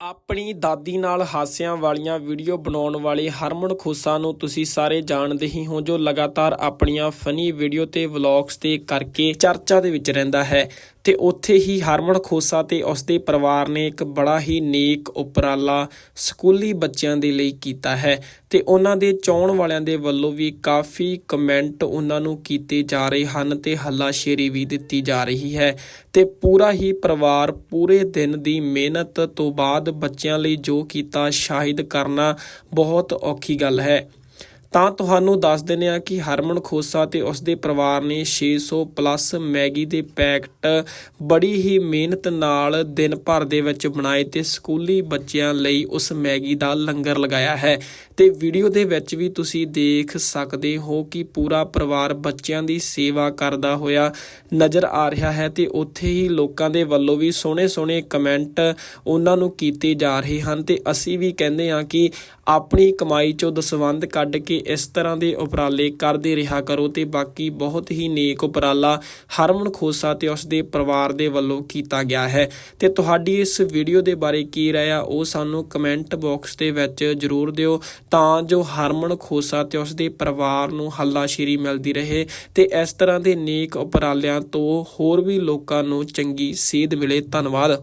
ਆਪਣੀ ਦਾਦੀ ਨਾਲ ਹਾਸਿਆਂ ਵਾਲੀਆਂ ਵੀਡੀਓ ਬਣਾਉਣ ਵਾਲੇ ਹਰਮਨ ਖੋਸਾ ਨੂੰ ਤੁਸੀਂ ਸਾਰੇ ਜਾਣਦੇ ਹੀ ਹੋ, ਜੋ ਲਗਾਤਾਰ ਆਪਣੀਆਂ ਫਨੀ ਵੀਡੀਓ ਤੇ ਵਲੌਗਸ ਤੇ ਕਰਕੇ ਚਰਚਾ ਦੇ ਵਿੱਚ ਰਹਿੰਦਾ ਹੈ। ਤੇ ਉੱਥੇ ਹੀ ਹਰਮਨ ਖੋਸਾ ਤੇ ਉਸਦੇ ਪਰਿਵਾਰ ਨੇ ਇੱਕ ਬੜਾ ਹੀ ਨੇਕ ਉਪਰਾਲਾ ਸਕੂਲੀ ਬੱਚਿਆਂ ਦੇ ਲਈ ਕੀਤਾ ਹੈ ਤੇ ਉਹਨਾਂ ਦੇ ਚਾਹਣ ਵਾਲਿਆਂ ਦੇ ਵੱਲੋਂ ਵੀ ਕਾਫੀ ਕਮੈਂਟ ਉਹਨਾਂ ਨੂੰ ਕੀਤੇ ਜਾ ਰਹੇ ਹਨ ਤੇ ਹੱਲਾਸ਼ੇਰੀ ਵੀ ਦਿੱਤੀ ਜਾ ਰਹੀ ਹੈ ਤੇ ਪੂਰਾ ਹੀ ਪਰਿਵਾਰ ਪੂਰੇ ਦਿਨ ਦੀ ਮਿਹਨਤ ਤੋਂ ਬਾਅਦ ਬੱਚਿਆਂ ਲਈ ਜੋ ਕੀਤਾ ਸ਼ਾਹਿਦ ਕਰਨਾ ਬਹੁਤ ਔਖੀ ਗੱਲ ਹੈ। ਤਾਂ ਤੁਹਾਨੂੰ ਦੱਸ ਦਿੰਦੇ ਆ ਕਿ ਹਰਮਨ ਖੋਸਾ ਤੇ ਉਸਦੇ ਪਰਿਵਾਰ ਨੇ 600 ਪਲੱਸ ਮੈਗੀ ਦੇ ਪੈਕਟ ਬੜੀ ਹੀ ਮਿਹਨਤ ਨਾਲ ਦਿਨ ਭਰ ਦੇ ਵਿੱਚ ਬਣਾਏ ਤੇ ਸਕੂਲੀ ਬੱਚਿਆਂ ਲਈ ਉਸ ਮੈਗੀ ਦਾ ਲੰਗਰ ਲਗਾਇਆ ਹੈ। ਤੇ ਵੀਡੀਓ ਦੇ ਵਿੱਚ ਵੀ ਤੁਸੀਂ ਦੇਖ ਸਕਦੇ ਹੋ ਕਿ ਪੂਰਾ ਪਰਿਵਾਰ ਬੱਚਿਆਂ ਦੀ ਸੇਵਾ ਕਰਦਾ ਹੋਇਆ ਨਜ਼ਰ ਆ ਰਿਹਾ ਹੈ ਤੇ ਉੱਥੇ ਹੀ ਲੋਕਾਂ ਦੇ ਵੱਲੋਂ ਵੀ ਸੋਹਣੇ ਸੋਹਣੇ ਕਮੈਂਟ ਉਹਨਾਂ ਨੂੰ ਕੀਤੇ ਜਾ ਰਹੇ ਹਨ ਤੇ ਅਸੀਂ ਵੀ ਕਹਿੰਦੇ ਹਾਂ ਕਿ ਆਪਣੀ ਕਮਾਈ ਚੋਂ ਦਸਵੰਧ ਕੱਢ ਕੇ ਇਸ ਤਰ੍ਹਾਂ ਦੇ ਉਪਰਾਲੇ ਕਰਦੇ ਰਿਹਾ ਕਰੋ ਤੇ ਬਾਕੀ ਬਹੁਤ ਹੀ ਨੇਕ ਉਪਰਾਲਾ ਹਰਮਨ ਖੋਸਾ ਤੇ ਉਸ ਦੇ ਪਰਿਵਾਰ ਦੇ ਵੱਲੋਂ ਕੀਤਾ ਗਿਆ ਹੈ। ਤੇ ਤੁਹਾਡੀ ਇਸ ਵੀਡੀਓ ਦੇ ਬਾਰੇ ਕੀ ਰਾਏ ਆ, ਉਹ ਸਾਨੂੰ ਕਮੈਂਟ ਬਾਕਸ ਦੇ ਵਿੱਚ ਜਰੂਰ ਦਿਓ ਤਾਂ ਜੋ ਹਰਮਨ ਖੋਸਾ ਤੇ ਉਸ ਦੇ ਪਰਿਵਾਰ ਨੂੰ ਹੱਲਾਸ਼ੇਰੀ ਮਿਲਦੀ ਰਹੇ ਤੇ ਇਸ ਤਰ੍ਹਾਂ ਦੇ ਨੇਕ ਉਪਰਾਲਿਆਂ ਤੋਂ ਹੋਰ ਵੀ ਲੋਕਾਂ ਨੂੰ ਚੰਗੀ ਸੇਧ ਮਿਲੇ। ਧੰਨਵਾਦ।